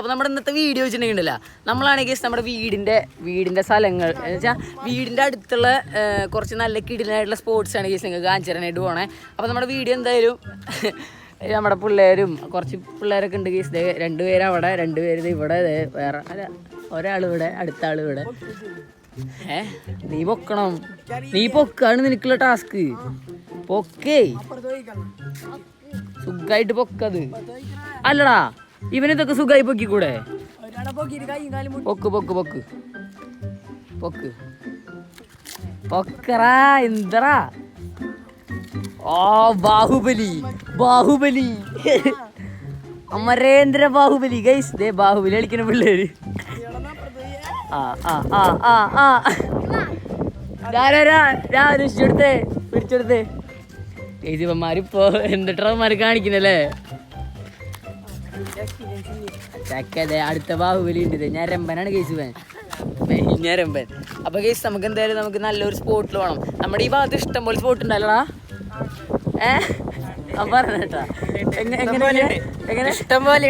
അപ്പൊ നമ്മുടെ ഇന്നത്തെ വീഡിയോ വെച്ചിട്ടുണ്ടെങ്കിലല്ല നമ്മളാണെങ്കിൽ നമ്മുടെ വീടിന്റെ വീടിന്റെ സ്ഥലങ്ങൾ. എന്ന് വെച്ചാൽ വീടിന്റെ അടുത്തുള്ള കുറച്ച് നല്ല കിടിലായിട്ടുള്ള സ്പോർട്സ് ആണ് കേസ് നിങ്ങൾക്ക് കാഞ്ചരനായിട്ട് പോണേ. അപ്പൊ നമ്മുടെ വീഡിയോ എന്തായാലും നമ്മുടെ പിള്ളേരും കുറച്ച് പിള്ളേരൊക്കെ ഉണ്ട് കേസ് രണ്ടുപേര് അവിടെ രണ്ടുപേര് ഇവിടെ വേറെ അല്ല ഒരാൾ ഇവിടെ അടുത്ത ആൾ ഇവിടെ. ഏ നീ പൊക്കണം. നീ പൊക്കാണ് നിനക്കുള്ള ടാസ്ക് പൊക്കേ. സുഖായിട്ട് പൊക്കത് അല്ലടാ ഇവനിതൊക്കെ സുഖമായി പൊക്കിക്കൂടെ? പൊക്ക് പൊക്ക് പൊക്ക്. പൊക്ക്. പൊക്കറാ എന്തറാ? ഓ ബാഹുബലി ബാഹുബലി. അമരേന്ദ്ര ബാഹുബലി ഗൈസ് ദേ ബാഹുബലി കളിക്കുന്ന പിള്ളേര്. ആ ആ ആ ആ ആ. പിടിച്ചെടുത്തേ പിടിച്ചെടുത്തേ. ഗൈസ് ഇവന്മാരിപ്പോ എന്തിട്ടവന്മാര് കാണിക്കുന്നല്ലേ? ചക്കതെ അടുത്ത ബാഹുബലി ഉണ്ട്. ഇത് ഞരമ്പനാണ് കേസ് ഞാൻ ഞരമ്പൻ. അപ്പൊ കേസ് നമുക്ക് എന്തായാലും നമുക്ക് നല്ലൊരു സ്പോട്ടിൽ വേണം നമ്മുടെ ഈ ഭാഗത്ത് ഇഷ്ടം പോലെ സ്പോട്ട് ഉണ്ടല്ലോടാ ഏ പറഞ്ഞേട്ടാ എങ്ങനെ എങ്ങനെ? ഇഷ്ടം പോലെ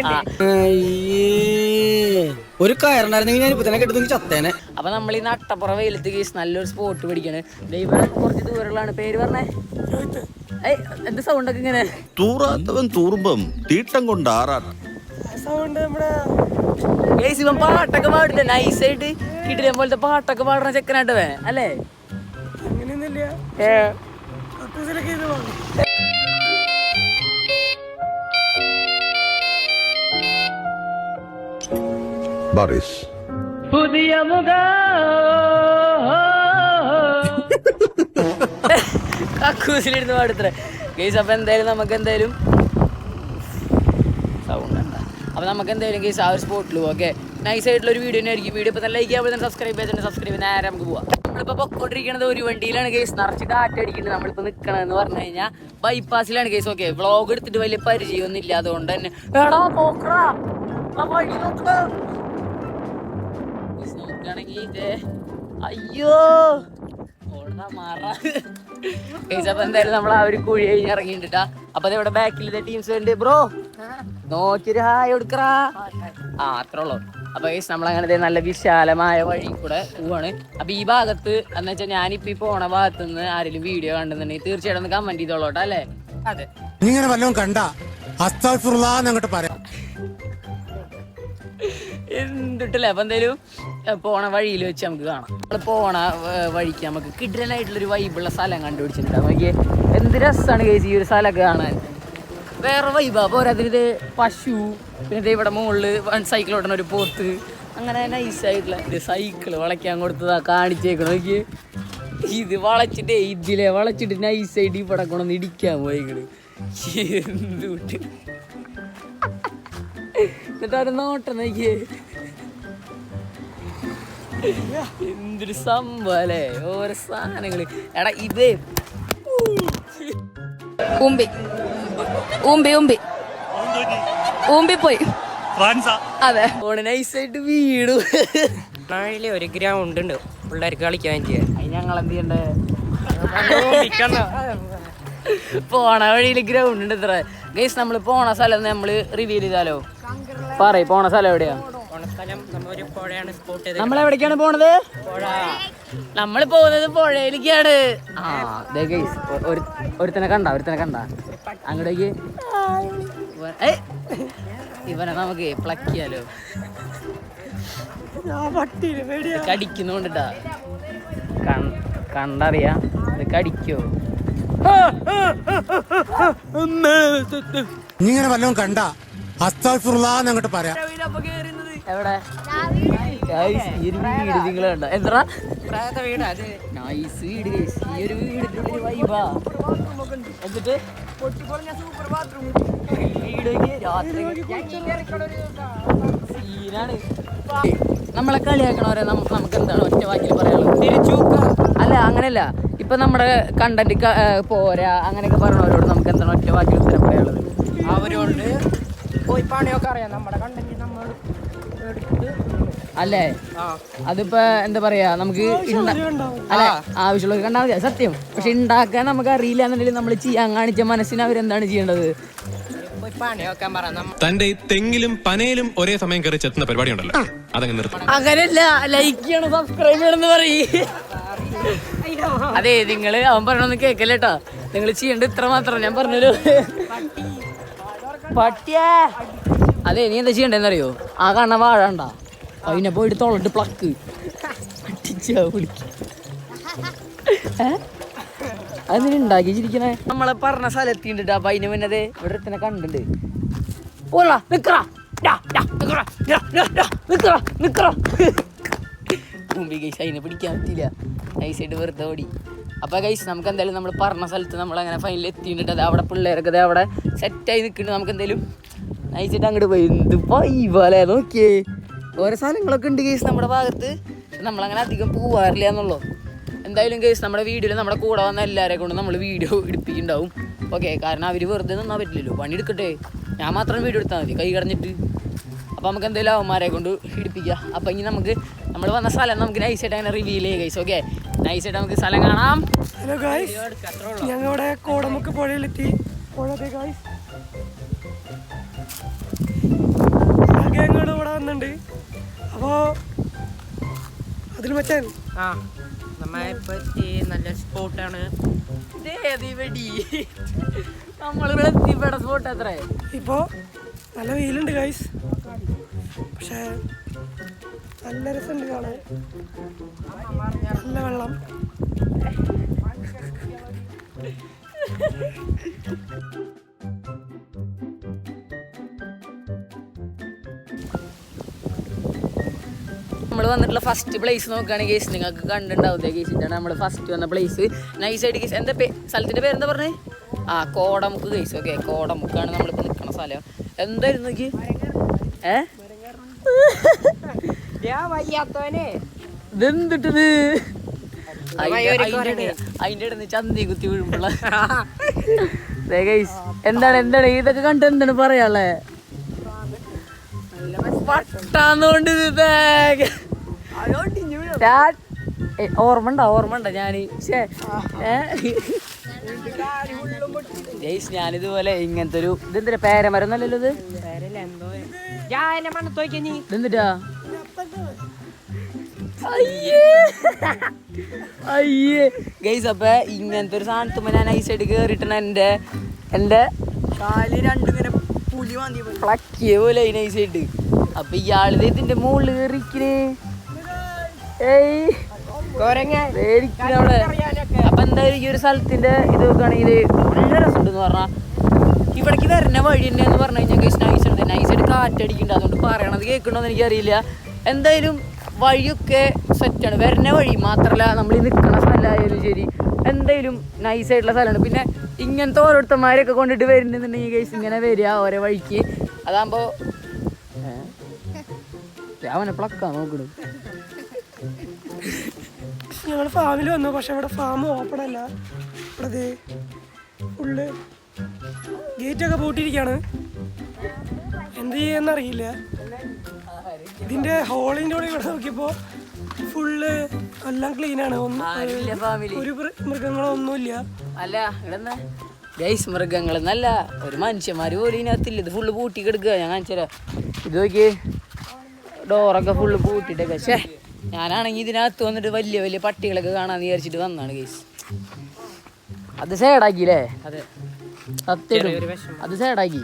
ഒരു കയറുണ്ടായിരുന്നെങ്കിൽ ഞാൻ ഇപ്പൊ തന്നെ കെട്ടുന്നെങ്കിൽ ചത്തേനെ. അപ്പൊ നമ്മൾ ഈ നട്ടപ്പുറ വെയിലത്ത് കേസ് നല്ലൊരു സ്പോട്ട് പിടിക്കണേ. ദൈവം കുറച്ച് ദൂരമുള്ളതാണ് പേര് പറഞ്ഞേ. എന്ത് സൗണ്ട് ഒക്കെ ഇങ്ങനെ? തൂറാത്തവൻ തൂറുമ്പം തീട്ടം കൊണ്ട് ആറാട്ടം ഗൈസ് ഇവൻ പാട്ടൊക്കെ പാടില്ല? നൈസായിട്ട് കിട്ടില്ല പോലത്തെ പാട്ടൊക്കെ പാടുന്ന ചെക്കനാട്ടവേ അല്ലേ? അങ്ങനെയൊന്നുമില്ല. പുതിയ മുഖ. കക്കൂസിലിരുന്ന് പാടത്ര കേസ് അപ്പോൾ എന്തായാലും നമുക്ക് എന്തായാലും സൗണ്ട് ഉണ്ടാ അപ്പോൾ നമുക്ക് എന്തായാലും കേസ് ആ ഒരു സ്പോട്ടിൽ ഓക്കെ നൈസ് ആയിട്ടുള്ള ഒരു വീഡിയോ തന്നെ ആയിരിക്കും വീഡിയോ ഇപ്പോൾ തന്നെ ലൈക്ക് ചെയ്യാൻ തന്നെ സബ്സ്ക്രൈബ് ചെയ്തിട്ട് സബ്സ്ക്രൈബ് നേരെ നമുക്ക് പോവാം. നമ്മളിപ്പോൾ പൊക്കോണ്ടിരിക്കുന്നത് ഒരു വണ്ടിയിലാണ് കേസ് നിറച്ച് കാറ്റടിക്കുന്നത് നമ്മളിപ്പോൾ നിൽക്കണമെന്ന് പറഞ്ഞു കഴിഞ്ഞാൽ ബൈപ്പാസിലാണ് കേസ് ഓക്കെ വ്ളോഗ് എടുത്തിട്ട് വലിയ പരിചയമൊന്നും ഇല്ല അതുകൊണ്ട് തന്നെ എടാ അയ്യോ. അപ്പൊ നമ്മൾ ആ ഒരു ഇവിടെ ടീംസ് ബ്രോ നമ്മൾ അങ്ങനെ നല്ല വിശാലമായ വഴി കൂടെ പോവാണ്. അപ്പൊ ഈ ഭാഗത്ത് എന്ന് വെച്ചാൽ ഞാനിപ്പോ പോണ ഭാഗത്ത് നിന്ന് ആരെങ്കിലും വീഡിയോ കണ്ടെന്നുണ്ടെങ്കിൽ തീർച്ചയായിട്ടും കമന്റ് ചെയ്തോളോട്ടോ അല്ലേ അതെ നീ ഇങ്ങനെ വല്ലതും കണ്ട? അസ്താഫുള്ള പറയാം. എന്തിട്ടില്ല. അപ്പൊ എന്തായാലും പോണ വഴിയിൽ വെച്ച് നമുക്ക് കാണാം. നമ്മൾ പോണ വഴിക്ക് നമുക്ക് കിഡ്രനായിട്ടുള്ളൊരു വൈബുള്ള സ്ഥലം കണ്ടുപിടിച്ചിട്ടുണ്ട്. നോക്കിയേ എന്ത് രസമാണ് കേസ് ഈ ഒരു സ്ഥലമൊക്കെ കാണാൻ. വേറെ വൈബാ പോരാതിന് ഇത് പശു പിന്നെ ദേ ഇവിടെ മുകളിൽ സൈക്കിൾ ഓടുന്ന ഒരു പോത്ത്. അങ്ങനെ നൈസായിട്ടുള്ള ഇത് സൈക്കിൾ വളയ്ക്കാൻ കൊടുത്തതാ കാണിച്ചേക്കണം നോക്കിയേ ഇത് വളച്ചിട്ടേ ഇതിലെ വളച്ചിട്ട് നൈസായിട്ട് ഇവിടെ കൊണ്ടൊന്ന് ഇടിക്കാൻ പോയിക്കണ്. എന്ത് എന്നിട്ട് അവരെ നോട്ടം നോക്കിയേ. എന്തൊരു സംഭവം അല്ലേ? ഓരോ സാധനങ്ങൾ. എടാ ഇത്. ഊമ്പി ഊമ്പി ഊമ്പി ഊമ്പി പോയി. അതെ. ഓണ് നൈസായിട്ട് വീട് നാളിലെ ഒരു ഗ്രൗണ്ട് ഉണ്ട്. പിള്ളേർക്ക് കളിക്കാൻ ചെയ്യാം ഞങ്ങൾ എന്ത് ചെയ്യണ്ടേ? പോണ വഴിയിൽ ഗ്രൗണ്ട് ഉണ്ട് ഇത്ര. ഗൈസ് നമ്മൾ പോണ സ്ഥലം നമ്മൾ റിവീൽ ചെയ്താലോ? പറയ് പോണ സ്ഥലം എവിടെയാ? സ്ഥലം നമ്മ ഒരു പുഴയാണ് സ്പോട്ട് ചെയ്ത് നമ്മൾ എവിടേക്കാണ് പോണത്? നമ്മൾ പോകുന്നത് പുഴയിലേക്കാണ്. ആ ദേ ഗൈസ് ഒരു ഒരുത്തനെ കണ്ട ഒരുത്തനെ കണ്ട. അങ്ങോട്ടേക്ക്! ഇവനെ നമുക്ക് പ്ലക്ക് ചെയ്യാലോ. ഇത് കടിക്കുന്നുണ്ടാ കണ്ടറിയാ. ഇത് കടിക്കോ? നീ ഇങ്ങനെ വല്ലതും കണ്ട അങ്ങോട്ട് പറയാം. എവിടെ? വീട് നിങ്ങൾ കണ്ട? എന്താ വീട് അത് നൈസ് വീട്. guys. ഈ ഒരു വീടിന്റെ ഉള്ളിൽ വൈബാ എന്നിട്ട്? വീടൊക്കെ രാത്രി സീനാണ്. നമ്മളെ കളിയാക്കണവരെ നമുക്ക് എന്താണ് ഒറ്റ വാക്കിൽ പറയാനുള്ളത്? തിരിച്ചു അല്ല അങ്ങനെയല്ല ഇപ്പൊ നമ്മുടെ കണ്ടന്റ് പോരാ അങ്ങനെയൊക്കെ പറയണവരോട് നമുക്ക് എന്താണ് ഒറ്റ വാക്കിൽ ഉത്തരം പറയാനുള്ളത്? അവരോട് പോയി പണിയൊക്കെ അറിയാം. നമ്മുടെ എടുത്ത് അല്ലേ? അതിപ്പോ എന്താ പറയാ നമുക്ക് അല്ലെ ആവശ്യമുള്ളത് കണ്ടാൽ മതി സത്യം. പക്ഷെ ഉണ്ടാക്കാൻ നമുക്ക് അറിയില്ല എന്നുണ്ടെങ്കിൽ നമ്മൾ ചെയ്യാൻ കാണിച്ച മനസ്സിന് അവരെന്താണ് ചെയ്യേണ്ടത്? തന്റെ ഈ തെങ്ങിലും പനയിലും ഒരേ സമയം കയറി ചെത്തുന്ന പരിപാടി ഉണ്ടല്ലോ. അതങ്ങ് നിർത്തും. അങ്ങനെയല്ല ലൈക്ക് ചെയ്യണം സബ്സ്ക്രൈബ് ചെയ്യണം എന്ന് പറയ്. അതെ നിങ്ങൾ അവൻ പറയണൊന്നും കേക്കല്ലേട്ടോ നിങ്ങൾ ചെയ്യേണ്ടത് ഇത്ര മാത്രം ഞാൻ പറഞ്ഞല്ലോ. പട്ടിയ. അതെ നീ എന്താ ചെയ്യണ്ടെന്നറിയോ? ആ കാണുന്ന വാഴ ഉണ്ടാ അതിനെ പോയി എടുത്തോളുണ്ട് പ്ലക്ക് അടിച്ചാ വിളിക്ക അതിന് ഉണ്ടാക്കി നമ്മളെ പറഞ്ഞ സ്ഥലത്തിണ്ട് അപ്പൊ അതിന് മുന്നേ ഇവിടെ തന്നെ കണ്ടിട്ടുണ്ട്. പോലാ നിക്കറാ നിക്കറാ, നിക്കറാ, നിക്കറാ. മുമ്പി ഗൈസ് അതിനെ പിടിക്കാൻ പറ്റില്ല നൈസായിട്ട് വെറുതെ ഓടി. അപ്പോൾ ഗൈസ് നമുക്ക് എന്തായാലും നമ്മൾ പറഞ്ഞ സ്ഥലത്ത് നമ്മൾ അങ്ങനെ ഫൈനൽ എത്തിയിട്ടുണ്ട് അത് അവിടെ പിള്ളേരൊക്കെ ദേ അവിടെ സെറ്റായി നിൽക്കുന്നുണ്ട് നമുക്ക് എന്തായാലും നൈസായിട്ട് അങ്ങോട്ട് പോയി. എന്ത് പൈവല്ലേ നോക്കിയേ. ഓരോ സാധനങ്ങളൊക്കെ ഉണ്ട് കേസ് നമ്മുടെ ഭാഗത്ത്. നമ്മളങ്ങനെ അധികം പോവാറില്ല എന്നുള്ളൂ? എന്തായാലും കേസ് നമ്മുടെ വീഡിയോയിൽ നമ്മുടെ കൂടെ വന്ന എല്ലാവരെ കൊണ്ട് നമ്മൾ വീഡിയോ എടുപ്പിക്കുന്നുണ്ടാവും. ഓക്കെ കാരണം അവർ വെറുതെ നിന്നാൽ പറ്റില്ലല്ലോ. പണി എടുക്കട്ടെ. ഞാൻ മാത്രം വീഡിയോ എടുത്താൽ മതി. കൈ കടഞ്ഞിട്ട്. അപ്പോൾ നമുക്ക് എന്തെങ്കിലും അവന്മാരെ കൊണ്ട് ഇടിപ്പിക്കുക അപ്പോൾ ഇനി നമുക്ക് നമ്മൾ വന്ന സ്ഥലം നമുക്ക് നൈസായിട്ട് അങ്ങനെ റിവീൽ ചെയ്യുക ഗൈസ് ഓക്കെ നൈസായിട്ട് നമുക്ക് സ്ഥലം കാണാം. ഹലോ ഗായ്സ് ഞങ്ങളുടെ കോടമുക്ക് പുഴയിലെത്തി. പുഴ ഗായ്സ് അപ്പോ അതിൽ മച്ചാൻ. ആ നമ്മ ഇപ്പൊ എത്തി നല്ല സ്പോട്ടാണ്. നമ്മളിവിടെ എത്തിപ്പെട്ട സ്പോട്ട് എത്ര ഇപ്പോ നല്ല വെയിലുണ്ട് ഗൈസ് പക്ഷേ നല്ല രസമുണ്ട് കാണാൻ. നല്ല വെള്ളം. നമ്മൾ വന്നിട്ടുള്ള ഫസ്റ്റ് പ്ലേസ് നോക്കുകയാണെങ്കിൽ കേസ് നിങ്ങൾക്ക് കണ്ടിട്ടുണ്ടാവും കേസിന്റെ നമ്മൾ ഫസ്റ്റ് വന്ന പ്ലേസ് നൈസ് ആയിട്ട് കേസ് എന്താ പേ സ്ഥലത്തിന്റെ പേരെന്താ പറഞ്ഞേ? ആ കോടമുക്ക് കേസ് ഓക്കെ കോടമുക്കാണ് നമ്മളിപ്പോൾ നിൽക്കുന്ന സ്ഥലം. എന്തായിരുന്നു നോക്കി ഏ? ഇതെന്തിട്ടത്? അതിന്റെ ഇടന്ന് ചന്തി കുത്തി വീഴുമ്പോള. എന്താണ് എന്താണ്? ഇതൊക്കെ കണ്ട് എന്താണ് പറയാളെ പട്ടാന്നോണ്ട് ഇത് bag. ഓർമ്മ ഉണ്ടോ ഓർമ്മ ഉണ്ടോ ഞാൻ? ജയ്സ് ഞാനിതുപോലെ ഇങ്ങനത്തെ ഒരു ഇതെന്തിനാ പേരമരം എന്നല്ലല്ലോ ഇത് ഇതെന്തിട്ടാ അയ്യേ! ഗൈസ് അപ്പൊ ഇങ്ങനത്തെ ഒരു സാധനത്തുമ്പോ ഞാൻ ഐസായിട്ട് കേറിട്ടാണ് എന്റെ എന്റെ കാൽ രണ്ടിങ്ങനെ പുലി മാന്തി പ്ലക്കിയ പോലെ നൈസായിട്ട് അപ്പൊ ഇയാളിത് ഇതിന്റെ മുകളിൽ കയറിക്കണേ ഏയ്. അവിടെ അപ്പൊ എന്തായാലും ഈ ഒരു സ്ഥലത്തിന്റെ ഇത് നോക്കുകയാണെങ്കിൽ നല്ല രസമുണ്ടെന്ന് പറഞ്ഞാൽ ഇവിടേക്ക് വരുന്ന വഴി തന്നെ എന്ന് പറഞ്ഞു കഴിഞ്ഞാൽ നൈസ് ഉണ്ട് നൈസായിട്ട് കാറ്റടിക്കുന്നുണ്ട് അതുകൊണ്ട് പറയണത് കേൾക്കണമെന്ന് എനിക്കറിയില്ല. എന്തായാലും വഴിയൊക്കെ സെറ്റാണ് വരുന്ന വഴി മാത്രമല്ല നമ്മൾ ഈ നിൽക്കുന്ന സ്ഥലമായാലും ശരി. എന്തായാലും നൈസായിട്ടുള്ള സ്ഥലമാണ്. പിന്നെ ഇങ്ങനത്തെ ഓരോരുത്തന്മാരൊക്കെ കൊണ്ടിട്ട് വരുന്നുണ്ടെന്നുണ്ടെങ്കിൽ ഗൈസ് ഇങ്ങനെ വരിക ഓരോ വഴിക്ക്. അതാകുമ്പോൾ അവനെ പ്ലക്കാ നോക്കണു ഞങ്ങൾ ഫാമിൽ വന്നു. പക്ഷെ ഇവിടെ ഫാം ഓപ്പൺ അല്ല. ഇവിടെ ഫുള്ള് ഗേറ്റൊക്കെ പൂട്ടിയിരിക്കുകയാണ് എന്ത് ചെയ്യാന്നറിയില്ല ഇതിന്റെ ഹോളിന്റെ ഉള്ളിൽ ഇവിടെ നോക്കിയപ്പോൾ ഫുള്ള് എല്ലാം ക്ലീൻ ആണ്. ഒന്നും ഒരു മൃഗങ്ങളോ ഒന്നുമില്ല. അല്ല ഗൈസ് മൃഗങ്ങൾ എന്നല്ല ഒരു മനുഷ്യന്മാർ പോലും ഇതിനകത്തില്ല. ഇത് ഫുള്ള് പൂട്ടി കിടക്കുക ഞാൻ കാണിച്ചുതരാം. ഇത് നോക്കി ഡോറൊക്കെ ഫുള്ള് പൂട്ടിട്ടൊക്കെ പക്ഷേ ഞാനാണെങ്കിൽ ഇതിനകത്ത് വന്നിട്ട് വലിയ വലിയ പട്ടികളൊക്കെ കാണാൻ വിചാരിച്ചിട്ട് വന്നാണ് കേസ് അത് സേഡാക്കിയില്ലേ അതെ. സത്യം അത് സൈഡാക്കി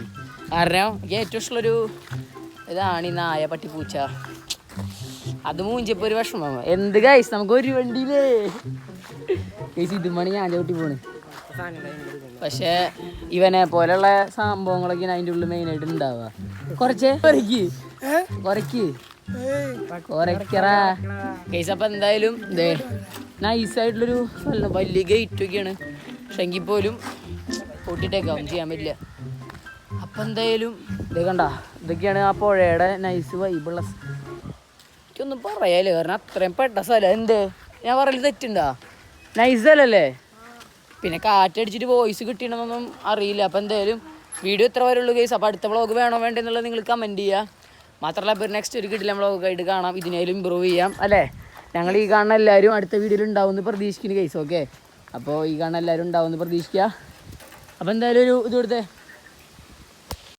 കാരണം എനിക്ക് ഏറ്റവും ഇഷ്ടമുള്ളൊരു ഇതാണ് ഈ നായ പട്ടി പൂച്ച അത് മൂഞ്ചപ്പോ ഒരു വിഷമം. എന്ത് ഗൈസ് നമുക്ക് ഒരു വണ്ടിയിലേ. ഗൈസ് ഇതുമാണ് ഞാൻ ചവിട്ടി പോണ്. പക്ഷേ ഇവനെ പോലെയുള്ള സംഭവങ്ങളൊക്കെ അതിന്റെ ഉള്ളിൽ മെയിനായിട്ട് ഉണ്ടാവുക. കുറച്ച് കുറയ്ക്ക്. കുറയ്ക്ക്. കുറയ്ക്കറാ. കേസ് അപ്പം എന്തായാലും ഇതേ നൈസായിട്ടുള്ളൊരു സ്ഥലം വലിയ ഗേറ്റ് ഒക്കെയാണ്. പക്ഷെ എങ്കിൽ പോലും കൂട്ടിട്ടേക്കാം ചെയ്യാൻ പറ്റില്ല. അപ്പം എന്തായാലും ഇത് കണ്ട ഇതൊക്കെയാണ് ആ പുഴയുടെ നൈസ് വൈബുള്ള എനിക്കൊന്നും പറയാലോ കാരണം അത്രയും പെട്ട സ്ഥലം. എന്ത്? ഞാൻ പറയൽ തെറ്റുണ്ടോ? നൈസ് സ്ഥലല്ലേ? പിന്നെ കാറ്റടിച്ചിട്ട് വോയിസ് കിട്ടിയണമെന്നൊന്നും അറിയില്ല. അപ്പം എന്തായാലും വീഡിയോ എത്ര വരെയുള്ളൂ കേസ് അപ്പോൾ അടുത്ത വ്ളോഗ് വേണോ വേണ്ടെന്നുള്ളത് നിങ്ങൾ കമന്റ് ചെയ്യുക മാത്രമല്ല ഇപ്പോൾ നെക്സ്റ്റ് ഒരു കിട്ടില്ല നമ്മൾ ആയിട്ട് കാണാം. ഇതിനേലും ഇമ്പ്രൂവ് ചെയ്യാം അല്ലേ? ഞങ്ങൾ ഈ കാണുന്ന എല്ലാവരും അടുത്ത വീഡിയോയിൽ ഉണ്ടാവുമെന്ന് പ്രതീക്ഷിക്കുന്നു കേസ് ഓക്കെ അപ്പോൾ ഈ കാണുന്ന എല്ലാവരും ഉണ്ടാവുമെന്ന് പ്രതീക്ഷിക്കുക. അപ്പോൾ എന്തായാലും ഒരു ഇത് കൊടുത്തേ.